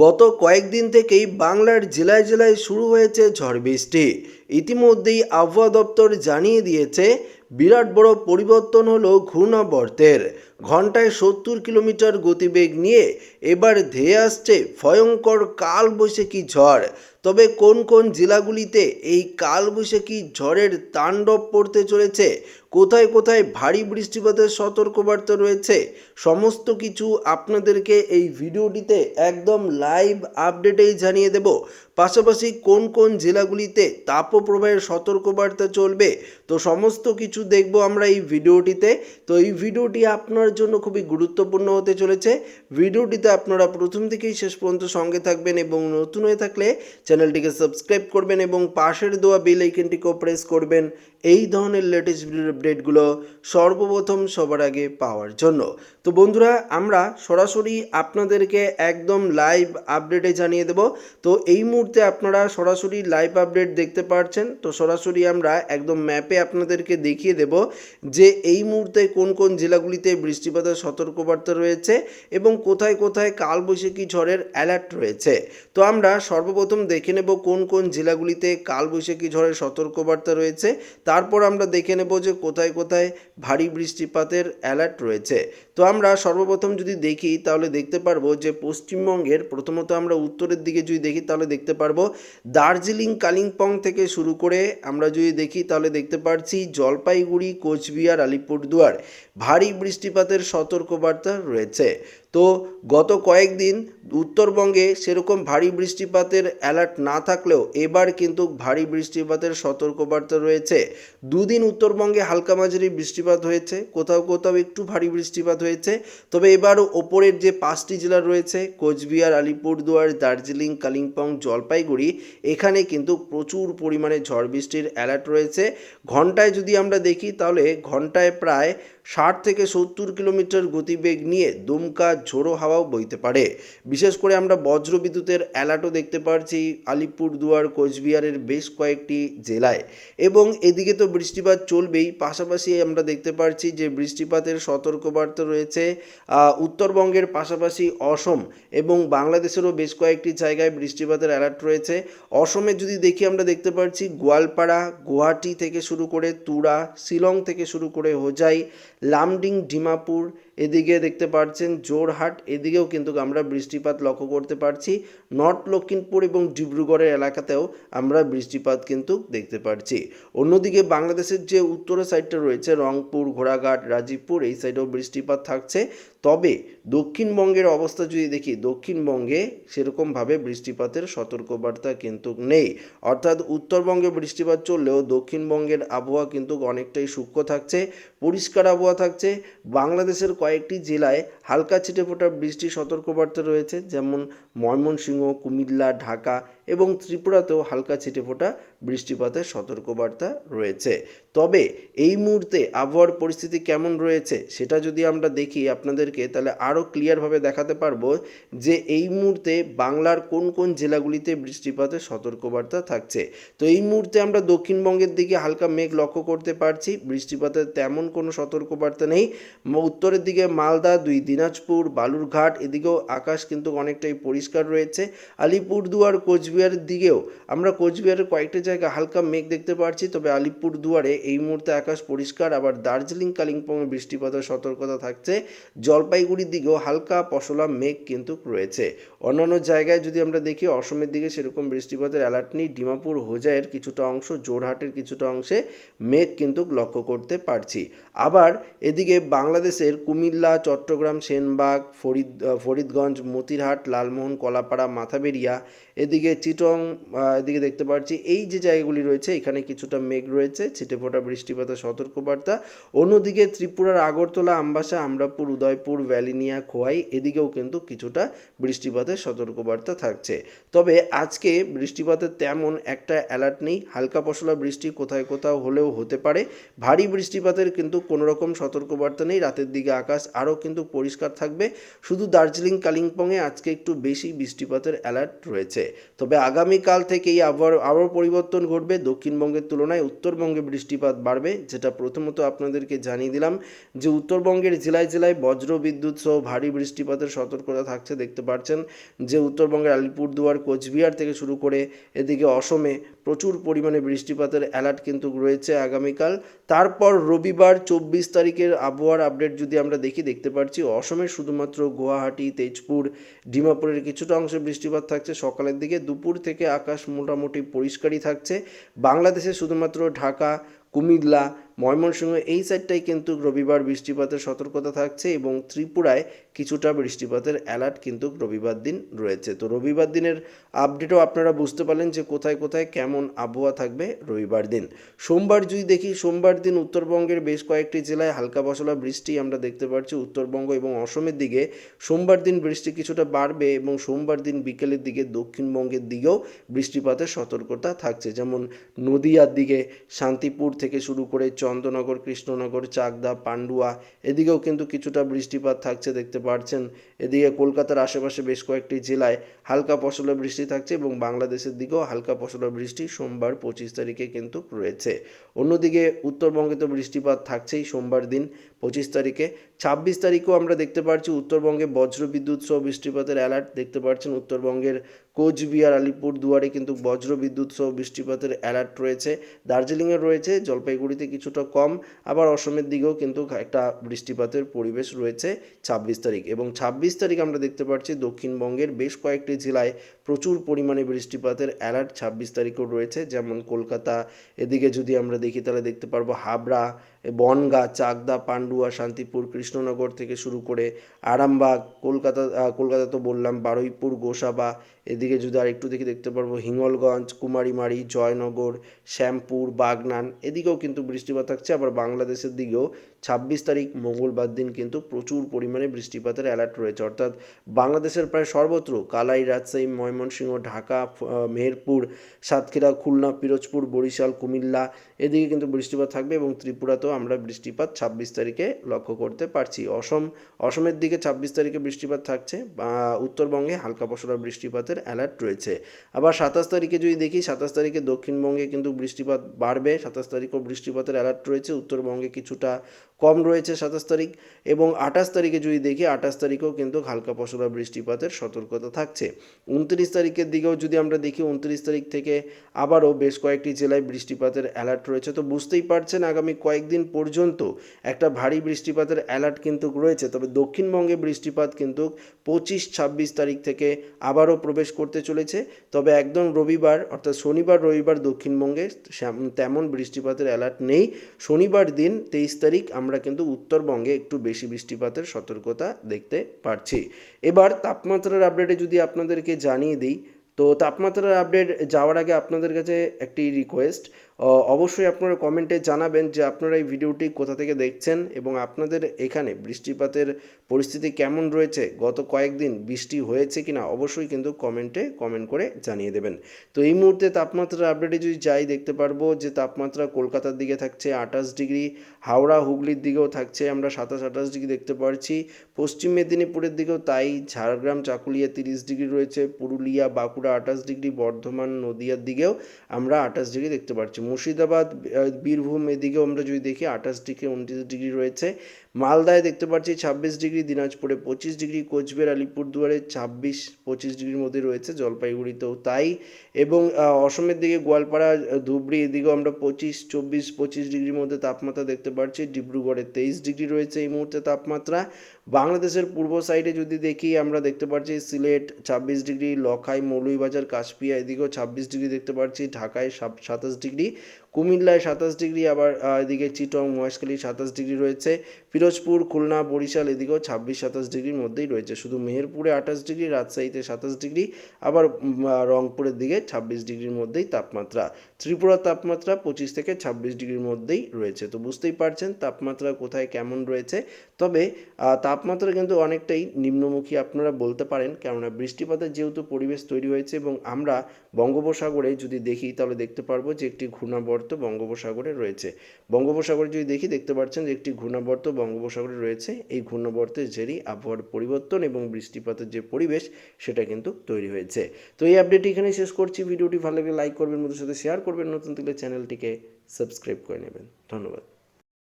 গত কয়েকদিন থেকেই বাংলার জেলায় জেলায় শুরু হয়েছে ঝড় বৃষ্টি। ইতিমধ্যেই আবহাওয়া দপ্তর জানিয়ে দিয়েছে, বিরাট বড় পরিবর্তন হলো ঘূর্ণাবর্তের। ঘন্টায় সত্তর কিলোমিটার গতিবেগ নিয়ে এবার ধেয়ে আসছে ভয়ঙ্কর কালবৈশাখী ঝড়। তবে কোন কোন জেলাগুলিতে এই কালবৈশাখী ঝড়ের তাণ্ডব পড়তে চলেছে, কোথায় কোথায় ভারী বৃষ্টিপাতের সতর্কবার্তা রয়েছে সমস্ত কিছু আপনাদেরকে এই ভিডিওটিতে একদম লাইভ আপডেটেই জানিয়ে দেব। পাশাপাশি কোন কোন জেলাগুলিতে তাপপ্রবাহের সতর্কবার্তা চলবে, তো সমস্ত কিছু দেখব আমরা এই ভিডিওটিতে। তো এই ভিডিওটি আপনার জন্য খুবই গুরুত্বপূর্ণ হতে চলেছে। ভিডিওটিতে আপনারা প্রথম থেকেই শেষ পর্যন্ত সঙ্গে থাকবেন এবং নতুন হয়ে থাকলে চ্যানেলটিকে সাবস্ক্রাইব করবেন এবং পাশের দেওয়া বেল আইকনটিকেও প্রেস করবেন। এই ধরনের লেটেস্ট ভিডিওর আপডেটগুলো সর্বপ্রথম সবার আগে পাওয়ার জন্য। তো বন্ধুরা, আমরা সরাসরি আপনাদেরকে একদম লাইভ আপডেটে জানিয়ে দেব। তো এই মুহূর্তে আপনারা সরাসরি লাইভ আপডেট দেখতে পাচ্ছেন তো সরাসরি আমরা একদম ম্যাপে আপনাদেরকে দেখিয়ে দেব যে এই মুহূর্তে কোন কোন জেলাগুলিতে বৃষ্টিপাতের সতর্কবার্তা রয়েছে এবং কোথায় কোথায় কালবৈশাখী ঝড়ের অ্যালার্ট রয়েছে। তো আমরা সর্বপ্রথম দেখে নেব কোন কোন জেলাগুলিতে কালবৈশাখী ঝড়ের সতর্কবার্তা রয়েছে। তারপর আমরা দেখে নেব যে কোথায় কোথায় ভারী বৃষ্টিপাতের অ্যালার্ট রয়েছে। তো আমরা সর্বপ্রথম যদি দেখি, তাহলে দেখতে পারব যে পশ্চিমবঙ্গের, প্রথমত আমরা উত্তরের দিকে যদি দেখি, তাহলে দেখতে পারব দার্জিলিং, কালিম্পং থেকে শুরু করে আমরা যদি দেখি, তাহলে দেখতে পারছি জলপাইগুড়ি, কোচবিহার, আলিপুরদুয়ার। ভারী বৃষ্টিপাতের সতর্কবার্তা রয়েছে। তো গত কয়েকদিন উত্তরবঙ্গে সেরকম ভারী বৃষ্টিপাতের অ্যালার্ট না থাকলেও এবার কিন্তু ভারী বৃষ্টিপাতের সতর্কবার্তা রয়েছে। দুদিন উত্তরবঙ্গে হালকা মাঝারি বৃষ্টিপাত হয়েছে, কোথাও কোথাও একটু ভারী বৃষ্টিপাত হয়েছে। তবে এবারও ওপরের যে পাঁচটি জেলা রয়েছে, কোচবিহার, আলিপুরদুয়ার, দার্জিলিং, কালিম্পং, জলপাইগুড়ি, এখানে কিন্তু প্রচুর পরিমাণে ঝড় বৃষ্টির অ্যালার্ট রয়েছে। ঘন্টায় যদি আমরা দেখি, তাহলে ঘন্টায় প্রায় ষাট থেকে সত্তর কিলোমিটার গতিবেগ নিয়ে দুমকা ঝোড়ো হাওয়াও বইতে পারে। বিশেষ করে আমরা বজ্র বিদ্যুতের অ্যালার্টও দেখতে পাচ্ছি আলিপুরদুয়ার কোচবিহারের বেশ কয়েকটি জেলায়। এবং এদিকে তো বৃষ্টিপাত চলবেই, পাশাপাশি আমরা দেখতে পারছি যে বৃষ্টিপাতের সতর্কবার্তা রয়েছে উত্তরবঙ্গের পাশাপাশি অসম এবং বাংলাদেশেরও বেশ কয়েকটি জায়গায় বৃষ্টিপাতের অ্যালার্ট রয়েছে। অসমে যদি দেখি আমরা দেখতে পাচ্ছি গোয়ালপাড়া, গুয়াহাটি থেকে শুরু করে তুরা, শিলং থেকে শুরু করে হোজাই লামডিং ডিমাপুৰ এদিকে দেখতে পাচ্ছেন জোরহাট, এদিকেও কিন্তু আমরা বৃষ্টিপাত লক্ষ্য করতে পারছি। নর্থ লক্ষিমপুর এবং ডিব্রুগড়ের এলাকাতেও আমরা বৃষ্টিপাত কিন্তু দেখতে পাচ্ছি অন্যদিকে বাংলাদেশের যে উত্তরের সাইডটা রয়েছে, রংপুর, ঘোড়াঘাট, রাজীবপুর, এই সাইডেও বৃষ্টিপাত থাকছে। তবে দক্ষিণবঙ্গের অবস্থা যদি দেখি, দক্ষিণবঙ্গে সেরকমভাবে বৃষ্টিপাতের সতর্কবার্তা কিন্তু নেই। অর্থাৎ উত্তরবঙ্গে বৃষ্টিপাত চললেও দক্ষিণবঙ্গের আবহাওয়া কিন্তু অনেকটাই সূক্ষ্ম থাকছে, পরিষ্কার আবহাওয়া থাকছে। বাংলাদেশের কয়েকটি জেলায় হালকা ছিটেফোঁটা বৃষ্টির সতর্কবার্তা রয়েছে, যেমন ময়মনসিংহ, কুমিল্লা, ঢাকা এবং ত্রিপুরাতেও হালকা ছিটেফোঁটা বৃষ্টিপাতের সতর্কবার্তা রয়েছে। তবে এই মুহূর্তে আবহাওয়ার পরিস্থিতি কেমন রয়েছে সেটা যদি আমরা দেখি আপনাদেরকে, তাহলে আরও ক্লিয়ারভাবে দেখাতে পারব যে এই মুহূর্তে বাংলার কোন কোন জেলাগুলিতে বৃষ্টিপাতের সতর্কবার্তা থাকছে। তো এই মুহূর্তে আমরা দক্ষিণবঙ্গের দিকে হালকা মেঘ লক্ষ্য করতে পারছি বৃষ্টিপাতের তেমন কোনো সতর্কবার্তা নেই। উত্তরের দিকে মালদা, দুই দিনাজপুর, বালুরঘাট, এদিকেও আকাশ কিন্তু অনেকটাই পরিষ্কার রয়েছে। আলিপুরদুয়ার, কোচবিহারের দিকেও আমরা কোচবিহারের কয়েকটা জায়গা হালকা মেঘ দেখতে পাচ্ছি তবে আলিপুরদুয়ারে এই মুহূর্তে আকাশ পরিষ্কার, আবার দার্জিলিং, কালিম্পংয়ে বৃষ্টিপাতের সতর্কতা থাকছে। জলপাইগুড়ির দিকেও হালকা পশলা মেঘ কিন্তু রয়েছে। অন্যান্য জায়গায় যদি আমরা দেখি, অসমের দিকে সেরকম বৃষ্টিপাতের অ্যালার্ট নেই। ডিমাপুর, হোজাইয়ের কিছুটা অংশ জোরহাটের কিছুটা অংশে মেঘ কিন্তু লক্ষ্য করতে পারছি। আবার এদিকে বাংলাদেশের কুমিল্লা, চট্টগ্রাম, সেনবাগ, ফরিদ ফরিদগঞ্জ, মতিরহাট, লালমোহন, কলাপাড়া, মাথাবেরিয়া, এদিকে চিটং এদিকে দেখতে পাচ্ছি এই যে জায়গাগুলি রয়েছে, এখানে কিছুটা মেঘ রয়েছে ছিটেফোঁটা বৃষ্টিপাতের সতর্কবার্তা। অন্যদিকে ত্রিপুরার আগরতলা, আমবাসা, আমরাপুর, উদয়পুর, ভ্যালিনিয়া, খোয়াই, এদিকেও কিন্তু কিছুটা বৃষ্টিপাতের সতর্কবার্তা থাকছে। তবে আজকে বৃষ্টিপাতের তেমন একটা অ্যালার্ট নেই, হালকা পশলা বৃষ্টি কোথায় কোথাও হলেও হতে পারে। ভারী বৃষ্টিপাতের কিন্তু কোনো রকম সতর্কবার্তা নেই, রাতের দিকে আকাশ আরও কিন্তু পরিষ্কার থাকবে। শুধু দার্জিলিং, কালিম্পংয়ে আজকে একটু বেশি বৃষ্টিপাতের অ্যালার্ট রয়েছে। তবে আগামীকাল থেকেই আবার আবার পরিবর্তন ঘটবে, দক্ষিণবঙ্গের তুলনায় উত্তরবঙ্গে বৃষ্টিপাত বাড়বে, যেটা প্রথমত আপনাদেরকে জানিয়ে দিলাম যে উত্তরবঙ্গের জেলায় জেলায় বজ্র বিদ্যুৎ সহ ভারী বৃষ্টিপাতের সতর্কতা থাকছে, দেখতে পাচ্ছেন যে উত্তরবঙ্গের আলিপুরদুয়ার, কোচবিহার থেকে শুরু করে এদিকে অসমে প্রচুর পরিমাণে বৃষ্টিপাতের অ্যালার্ট কিন্তু রয়েছে আগামীকাল। তারপর রবিবার চব্বিশ তারিখের আবহাওয়ার আপডেট যদি আমরা দেখি, দেখতে পাচ্ছি অসমের শুধুমাত্র গুয়াহাটি, তেজপুর, ডিমাপুরের কিছুটা অংশে বৃষ্টিপাত থাকছে, সকালের দিকে দুপুর থেকে আকাশ মোটামুটি পরিষ্কারই থাকছে। বাংলাদেশে শুধুমাত্র ঢাকা কুমিল্লা ময়মনসিংহ এই সাইডটাই কিন্তু রবিবার বৃষ্টিপাতের সতর্কতা থাকছে এবং ত্রিপুরায় কিছুটা বৃষ্টিপাতের অ্যালার্ট কিন্তু রবিবার দিন রয়েছে। তো রবিবার দিনের আপডেটও আপনারা বুঝতে পারলেন যে কোথায় কোথায় কেমন আবহাওয়া থাকবে রবিবার দিন। সোমবার যদি দেখি, সোমবার দিন উত্তরবঙ্গের বেশ কয়েকটি জেলায় হালকা পশলা বৃষ্টি আমরা দেখতে পাচ্ছি উত্তরবঙ্গ এবং অসমের দিকে। সোমবার দিন বৃষ্টি কিছুটা বাড়বে এবং সোমবার দিন বিকেলের দিকে দক্ষিণবঙ্গের দিকেও বৃষ্টিপাতের সতর্কতা থাকছে। যেমন নদিয়ার দিকে শান্তিপুর থেকে শুরু করে চন্দ্রনগর কৃষ্ণনগর, চাকদা, পান্ডুয়া, এদিকেও কিন্তু কিছুটা বৃষ্টিপাত থাকছে, দেখতে পাচ্ছেন এদিকে কলকাতার আশেপাশে বেশ কয়েকটি জেলায় হালকা পশলা বৃষ্টি থাকছে এবং বাংলাদেশের দিকেও হালকা পশলা বৃষ্টি সোমবার পঁচিশ তারিখে কিন্তু রয়েছে। অন্যদিকে উত্তরবঙ্গে তো বৃষ্টিপাত থাকছেই সোমবার দিন পঁচিশ তারিখে। ছাব্বিশ তারিখেও আমরা দেখতে পাচ্ছি উত্তরবঙ্গে বজ্রবিদ্যুৎ সহ বৃষ্টিপাতের অ্যালার্ট দেখতে পাচ্ছেন উত্তরবঙ্গের কোচবিহার, আলিপুর দুয়ারে কিন্তু বজ্রবিদ্যুৎ সহ বৃষ্টিপাতের অ্যালার্ট রয়েছে। দার্জিলিংয়ে রয়েছে, জলপাইগুড়িতে কিছুটা কম, আবার অসমের দিকেও কিন্তু একটা বৃষ্টিপাতের পরিবেশ রয়েছে ছাব্বিশ তারিখ। এবং ছাব্বিশ তারিখ আমরা দেখতে পাচ্ছি, দক্ষিণবঙ্গের বেশ কয়েকটি জেলায় প্রচুর পরিমাণে বৃষ্টিপাতের অ্যালার্ট ছাব্বিশ তারিখও রয়েছে। যেমন কলকাতা, এদিকে যদি আমরা দেখি তাহলে দেখতে পারব হাবড়া, বনগা, চাকদা, পান্ডুয়া, শান্তিপুর, কৃষ্ণনগর থেকে শুরু করে আরামবাগ, কলকাতা কলকাতা তো বললাম, বারুইপুর, গোসাবা এদিকে যদি আর একটু দেখি দেখতে পারব, হিঙ্গলগঞ্জ, কুমারীমারি, জয়নগর, শ্যামপুর, বাগনান, এদিকেও কিন্তু বৃষ্টিপাত থাকছে, আবার বাংলাদেশের দিকেও ছাব্বিশ তারিখ মঙ্গলবার দিন কিন্তু প্রচুর পরিমাণে বৃষ্টিপাতের অ্যালার্ট রয়েছে। অর্থাৎ বাংলাদেশের প্রায় সর্বত্র কালাই, রাজশাহী, ময়মনসিংহ, ঢাকা মেহেরপুর, সাতক্ষীরা, খুলনা, পিরোজপুর, বরিশাল, কুমিল্লা এদিকে কিন্তু বৃষ্টিপাত থাকবে এবং ত্রিপুরাতেও আমরা বৃষ্টিপাত ছাব্বিশ তারিখে লক্ষ্য করতে পারছি। অসম, অসমের দিকে ছাব্বিশ তারিখে বৃষ্টিপাত থাকছে উত্তরবঙ্গে হালকা পশলা বৃষ্টিপাতের অ্যালার্ট রয়েছে। আবার সাতাশ তারিখে যদি দেখি, সাতাশ তারিখে দক্ষিণবঙ্গে কিন্তু বৃষ্টিপাত বাড়বে, সাতাশ তারিখেও বৃষ্টিপাতের অ্যালার্ট রয়েছে, উত্তরবঙ্গে কিছুটা কম রয়েছে সাতাশ তারিখ এবং আঠাশ তারিখে যদি দেখি, আঠাশ তারিখেও কিন্তু হালকা পশলা বৃষ্টিপাতের সতর্কতা থাকছে। উনত্রিশ তারিখের দিকেও যদি আমরা দেখি, উনত্রিশ তারিখ থেকে আবারও বেশ কয়েকটি জেলায় বৃষ্টিপাতের অ্যালার্ট রয়েছে। তো বুঝতেই পারছেন, আগামী কয়েকদিন পর্যন্ত একটা ভারী বৃষ্টিপাতের অ্যালার্ট কিন্তু রয়েছে। তবে দক্ষিণবঙ্গে বৃষ্টিপাত কিন্তু পঁচিশ, ছাব্বিশ তারিখ থেকে আবারও প্রবেশ করতে চলেছে। তবে একদম রবিবার, অর্থাৎ শনিবার, রবিবার দক্ষিণবঙ্গে তেমন বৃষ্টিপাতের অ্যালার্ট নেই। শনিবার দিন তেইশ তারিখ আমরা কিন্তু উত্তরবঙ্গে একটু বেশি বৃষ্টিপাতের সতর্কতা দেখতে পারছি। এবার তাপমাত্রার আপডেটে যদি আপনাদেরকে জানিয়ে দিই, তো তাপমাত্রার আপডেট যাওয়ার আগে আপনাদের কাছে একটি রিকোয়েস্ট অবশ্যই আপনারা কমেন্টে জানাবেন যে আপনারা এই ভিডিওটি কোথা থেকে দেখছেন এবং আপনাদের এখানে বৃষ্টিপাতের পরিস্থিতি কেমন রয়েছে, গত কয়েকদিন বৃষ্টি হয়েছে কিনা অবশ্যই কিন্তু কমেন্টে কমেন্ট করে জানিয়ে দেবেন। তো এই মুহূর্তে তাপমাত্রার আপডেটে যদি যাই দেখতে পারব যে তাপমাত্রা কলকাতার দিকে থাকছে আঠাশ ডিগ্রি, হাওড়া, হুগলির দিকেও থাকছে আমরা সাতাশ আঠাশ ডিগ্রি দেখতে পাচ্ছি পশ্চিম মেদিনীপুরের দিকেও তাই ঝাড়গ্রাম, চাকুলিয়া তিরিশ ডিগ্রি রয়েছে, পুরুলিয়া, বাঁকুড়া আঠাশ ডিগ্রি, বর্ধমান, নদিয়ার দিকেও আমরা আঠাশ ডিগ্রি দেখতে পাচ্ছি মুর্শিদাবাদ বীরভূম, এদিকেও আমরা যদি দেখি আঠাশ ডিগ্রি, উনত্রিশ ডিগ্রি রয়েছে। মালদায় দেখতে পাচ্ছি ছাব্বিশ ডিগ্রি, দিনাজপুরে পঁচিশ ডিগ্রি, কোচবিহার, আলিপুরদুয়ারে ছাব্বিশ, পঁচিশ ডিগ্রির মধ্যে রয়েছে জলপাইগুড়িতেও তাই। এবং অসমের দিকে গোয়ালপাড়া, ধুবড়ি, এদিকেও আমরা পঁচিশ, চব্বিশ, পঁচিশ ডিগ্রির মধ্যে তাপমাত্রা দেখতে পাচ্ছি। ডিব্রুগড়ে তেইশ ডিগ্রি রয়েছে এই মুহূর্তে তাপমাত্রা। বাংলাদেশের পূর্ব সাইডে যদি দেখি, আমরা দেখতে পাচ্ছি সিলেট ছাব্বিশ ডিগ্রি, লখাই, মৌলভীবাজার, কাশপিয়া, এদিকেও ছাব্বিশ ডিগ্রি দেখতে পাচ্ছি ঢাকায় সাত- সাতাশ ডিগ্রি, কুমিল্লায় সাতাশ ডিগ্রি, আবার এদিকে চিটং, মহেশখালী সাতাশ ডিগ্রি রয়েছে পিরোজপুর খুলনা, বরিশাল এদিকেও ছাব্বিশ, সাতাশ ডিগ্রির মধ্যেই রয়েছে, শুধু মেহেরপুরে আঠাশ ডিগ্রি, রাজশাহীতে সাতাশ ডিগ্রি, আবার রংপুরের দিকে ছাব্বিশ ডিগ্রির মধ্যেই তাপমাত্রা। ত্রিপুরার তাপমাত্রা পঁচিশ থেকে ছাব্বিশ ডিগ্রির মধ্যেই রয়েছে। তো বুঝতেই পারছেন তাপমাত্রা কোথায় কেমন রয়েছে। তবে তাপমাত্রা কিন্তু অনেকটাই নিম্নমুখী আপনারা বলতে পারেন, কেননা বৃষ্টিপাতের যেহেতু পরিবেশ তৈরি হয়েছে এবং আমরা বঙ্গোপসাগরে যদি দেখি, তাহলে দেখতে পারব যে একটি ঘূর্ণাবর্ত বঙ্গোপসাগরে রয়েছে। বঙ্গোপসাগরে যদি দেখি, দেখতে পাচ্ছেন যে একটি ঘূর্ণাবর্ত বঙ্গোপসাগরে রয়েছে। এই ঘূর্ণাবর্তের জেরেই আবহাওয়ার পরিবর্তন এবং বৃষ্টিপাতের যে পরিবেশ, সেটা কিন্তু তৈরি হয়েছে। তো এই আপডেটটি এখানে শেষ করছি। ভিডিওটি ভালো লাগলে লাইক করবেন, বন্ধুদের সাথে শেয়ার করবেন। নতুন থাকলে চ্যানেলটিকে সাবস্ক্রাইব করে নেবেন। ধন্যবাদ।